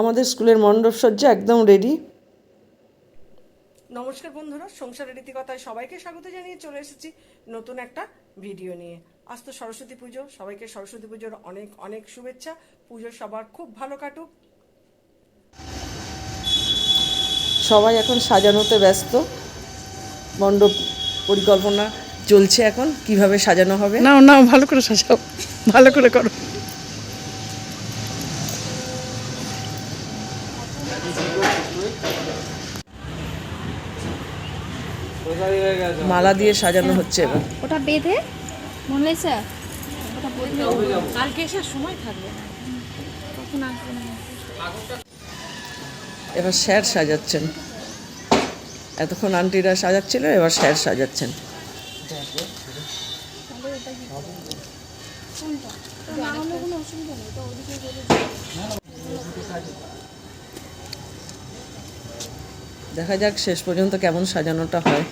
আমাদের স্কুলের মণ্ডপ সজ্জা একদম রেডি নমস্কার বন্ধুরা সংসারের রীতিকথায় সবাইকে স্বাগত জানিয়ে চলে এসেছি নতুন একটা ভিডিও নিয়ে। আজ তো সরস্বতী পুজো সবাইকে সরস্বতী পুজোর অনেক অনেক শুভেচ্ছা। পুজো সবার খুব ভালো কাটুক। সবাই এখন সাজানোতে ব্যস্ত। মণ্ডপ পরিকল্পনা চলছে এখন কীভাবে সাজানো হবে? নাও না ভালো করে সাজাও। ভালো করে করো। মালা দিয়ে সাজানো হচ্ছে এবার। ওটা বেঁধে? মনে হয়েছে ওটা কালকে এসে সময় থাকবে কখন আসবে না এবার স্যার সাজাচ্ছেন। এতক্ষণ আন্টিরা সাজাচ্ছিল এবার স্যার সাজাচ্ছেন। দেখা যাক শেষ পর্যন্ত কেমন সাজানোটা হয়।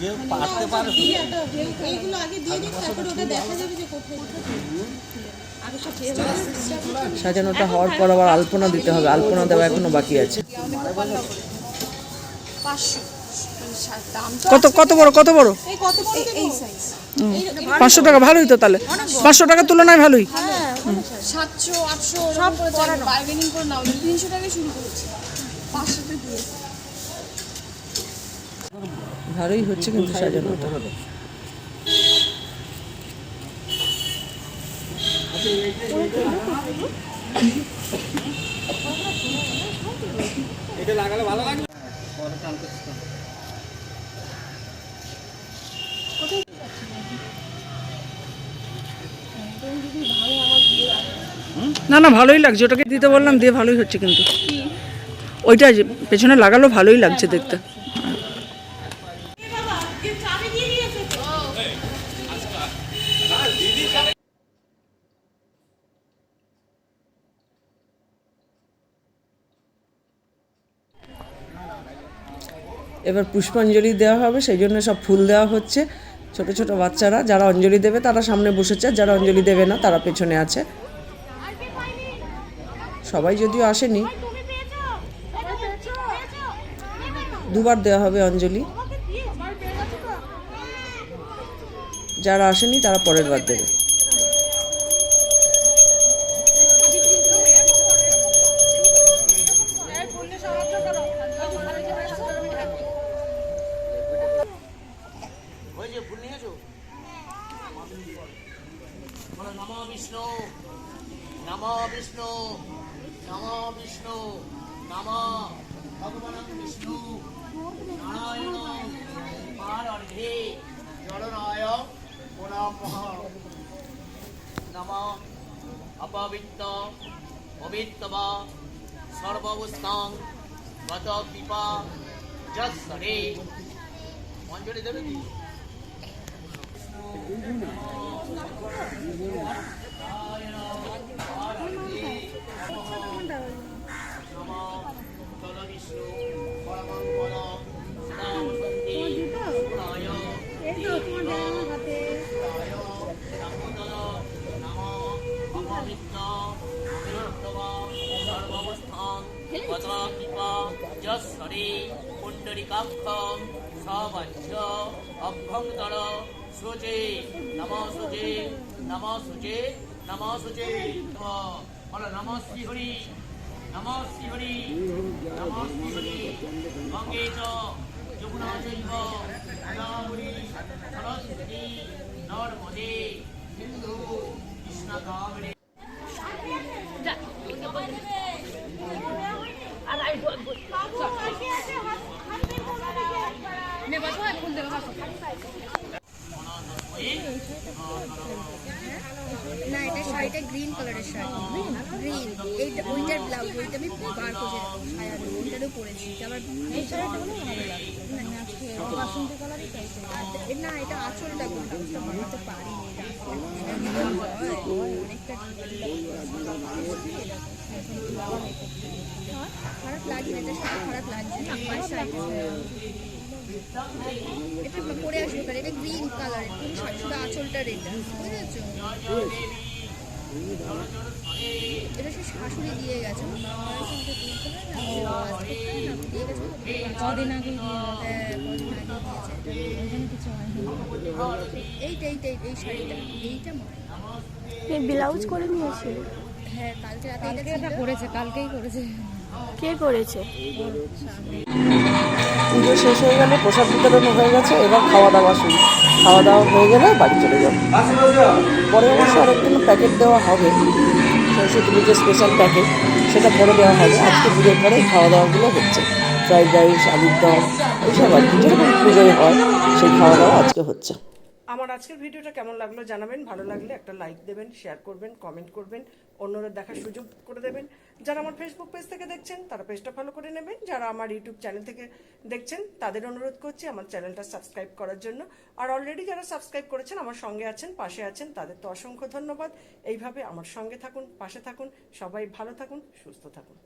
যে পারতে পারে সাজানোটা হওয়ার পর আবার আলপনা দিতে হবে। আলপনা দেওয়া এখনও বাকি আছে। কত কত বড় কত বড়? পাঁচশো টাকা ভালোই তো তাহলে। পাঁচশো টাকার তুলনায় ভালোই। সাতশো আটশো সব করে নাও। তিনশো টাকায় শুরু করেছি। পাঁচশোতে দিয়ে। ভালোই হচ্ছে কিন্তু সাজানোটা। এটা লাগালে ভালো লাগবে। না না ভালোই লাগছে। ওটাকে দিতে বললাম দিয়ে ভালোই হচ্ছে কিন্তু। ওইটা পেছনে লাগালো ভালোই লাগছে দেখতে। এবার পুষ্পাঞ্জলি দেওয়া হবে, সেই জন্য সব ফুল দেওয়া হচ্ছে। ছোট ছোট বাচ্চারা, যারা অঞ্জলি দেবে তারা সামনে বসেছে, যারা অঞ্জলি দেবে না তারা পেছনে আছে। সবাই যদিও আসেনি। দুবার দেওয়া হবে অঞ্জলি। যারা আসেনি, তারা পরের বার দেবে। বিষ্ণু নম বিষ্ণু বিষ্ণু ভগবান বিষ্ণু, নারায়ণ, পার অর্ধে জড়নায় পুনঃ নম অপবিত্ত পবিত্তব সর্ববস্থাং গত কৃপা যৎসরে অঞ্জলি দেবে কি পুণ্ডরিকাক্ষম সবাচ্য অভ্যন্তর সুচে নম সুচে নম সুচে নম সরস্বতী নর্মদে সিন্ধু কৃষ্ণ কাবেরী না এটা শাড়িটা গ্রিন কালারের শাড়ি। গ্রিন এইটা ওইটার ব্লাউজ ওইটা আমি বার করে ওইটারও পরেছি। আবার এই শাড়িটা ভালো লাগে না এটা আঁচলটা বানাতে পারি অনেকটা খারাপ লাগে এটা শুধু খারাপ লাগছে আমার সাইডে এটা পরে আসবে কারণ এটা গ্রিন কালার শুধু আঁচলটা রেড বুঝেছ? এটা সে শাশুড়ি দিয়ে গেছে। কদিন আগে হ্যাঁ এইটা এইটা এই শাড়িটা এইটা এই ব্লাউজ করে নিয়েছে? হ্যাঁ কালকে রাতে এটা। করেছে কালকেই করেছে। কে করেছে? পুজো শেষ হয়ে গেলে প্রসাদ বিতরণ হয়ে গেছে, এবার খাওয়া দাওয়া শুরু। খাওয়া দাওয়া হয়ে গেলে বাড়ি চলে যাব। পরে অবশ্য আরেকদিন প্যাকেট দেওয়া হবে সরস্বতী পুজোর স্পেশাল প্যাকেট সেটা পরে দেওয়া হবে। আজকে পুজোর পরে খাওয়া দাওয়াগুলো হচ্ছে। ফ্রাইড রাইস আলুর দম, এইসব আর কি, যেরকম পুজোয় হয়, সেই খাওয়া দাওয়া আজকে হচ্ছে। আমার আজকের ভিডিওটা কেমন লাগল জানাবেন। ভালো লাগলে একটা লাইক দেবেন শেয়ার করবেন কমেন্ট করবেন অন্যরা দেখার সুযোগ করে দেবেন। যারা আমার ফেসবুক পেজ থেকে দেখছেন, তারা পেজটা ফলো করে নেবেন। যারা আমার ইউটিউব চ্যানেল থেকে দেখছেন, তাদের অনুরোধ করছি আমার চ্যানেলটা সাবস্ক্রাইব করার জন্য। আর অলরেডি যারা সাবস্ক্রাইব করেছেন, আমার সঙ্গে আছেন, পাশে আছেন, তাদের তো অসংখ্য ধন্যবাদ। এইভাবে আমার সঙ্গে থাকুন, পাশে থাকুন, সবাই ভালো থাকুন, সুস্থ থাকুন।